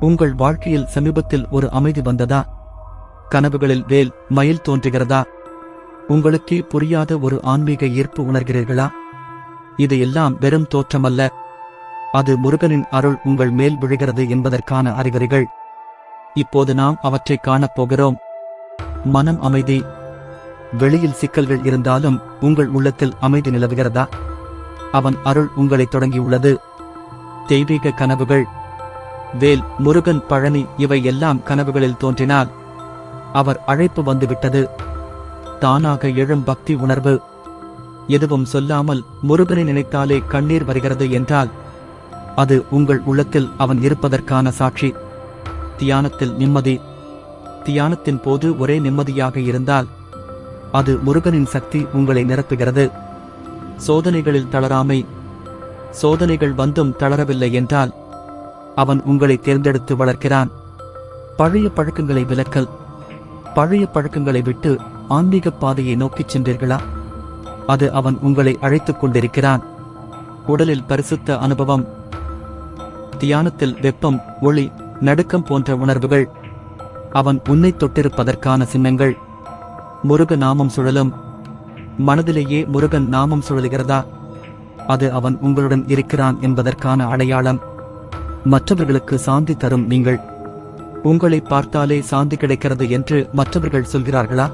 உங்கள் வாழ்க்கையில் சமீபத்தில் ஒரு அமைதி வந்ததா? கனவுகளில் வேல் மயில் தோன்றுகிறதா? உங்களுக்கே புரியாத ஒரு ஆன்மீக ஈர்ப்பு உணர்கிறீர்களா? இது எல்லாம் வெறும் தோற்றமல்ல. அது முருகனின் அருள் உங்கள் மேல் விழுகிறது என்பதற்கான அறிகுறிகள். இப்போது நாம் அவற்றை காணப் போகிறோம். மனம் அமைதி. வெளியில் சிக்கல்கள் இருந்தாலும் உங்கள் உள்ளத்தில் அமைதி நிலவுகிறதா? அவன் அருள் உங்களை தொடங்கியுள்ளது. தெய்வீக கனவுகள். வேல் முருகன் பழனி இவை எல்லாம் கனவுகளில் தோன்றினால் அவர் அழைப்பு வந்துவிட்டது. தானாக எழும் பக்தி உணர்வு. எதுவும் சொல்லாமல் முருகனை நினைத்தாலே கண்ணீர் வருகிறது என்றால் அது உங்கள் உள்ளத்தில் அவன் இருப்பதற்கான சாட்சி. தியானத்தில் நிம்மதி. தியானத்தின் போது ஒரே நிம்மதியாக இருந்தால் அது முருகனின் சக்தி உங்களை நிரப்புகிறது. சோதனைகளில் தளராமை. சோதனைகள் வந்தும் தளரவில்லை என்றால் அவன் உங்களை தேர்ந்தெடுத்து வளர்க்கிறான். பழைய பழக்கங்களை விலக்கல். பழைய பழக்கங்களை விட்டு ஆன்மீக பாதையை நோக்கிச் சென்றீர்களா? அது அவன் உங்களை அழைத்துக் கொண்டிருக்கிறான். உடலில் பரிசுத்த அனுபவம். தியானத்தில் வெப்பம் ஒளி நடுக்கம் போன்ற உணர்வுகள். அவன் உன்னை தொட்டிருப்பதற்கான சின்னங்கள். முருக நாமம் சுழலும். மனதிலேயே முருகன் நாமம் சுழலுகிறதா? அது அவன் உங்களுடன் இருக்கிறான் என்பதற்கான அடையாளம். மற்றவர்களுக்கு சாந்தி தரும் நீங்கள். உங்களை பார்த்தாலே சாந்தி கிடைக்கிறது என்று மற்றவர்கள் சொல்கிறார்களா?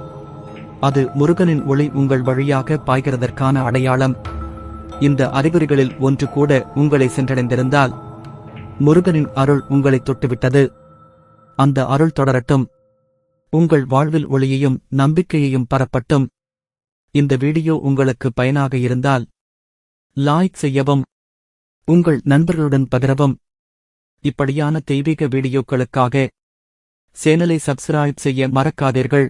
அது முருகனின் ஒளி உங்கள் வழியாக பாய்கிறதற்கான அடையாளம். இந்த அறிகுறிகளில் ஒன்று கூட உங்களை சென்றடைந்திருந்தால் முருகனின் அருள் உங்களை தொட்டுவிட்டது. அந்த அருள் தொடரட்டும். உங்கள் வாழ்வில் ஒளியையும் நம்பிக்கையையும் பரப்பட்டும். இந்த வீடியோ உங்களுக்கு பயனாக இருந்தால் லாய்க் செய்யவும் உங்கள் நண்பர்களுடன் பகிரவும் இப்படியான தெய்வீக வீடியோக்களுக்காக சேனலை சப்ஸ்கிரைப் செய்ய மறக்காதீர்கள்.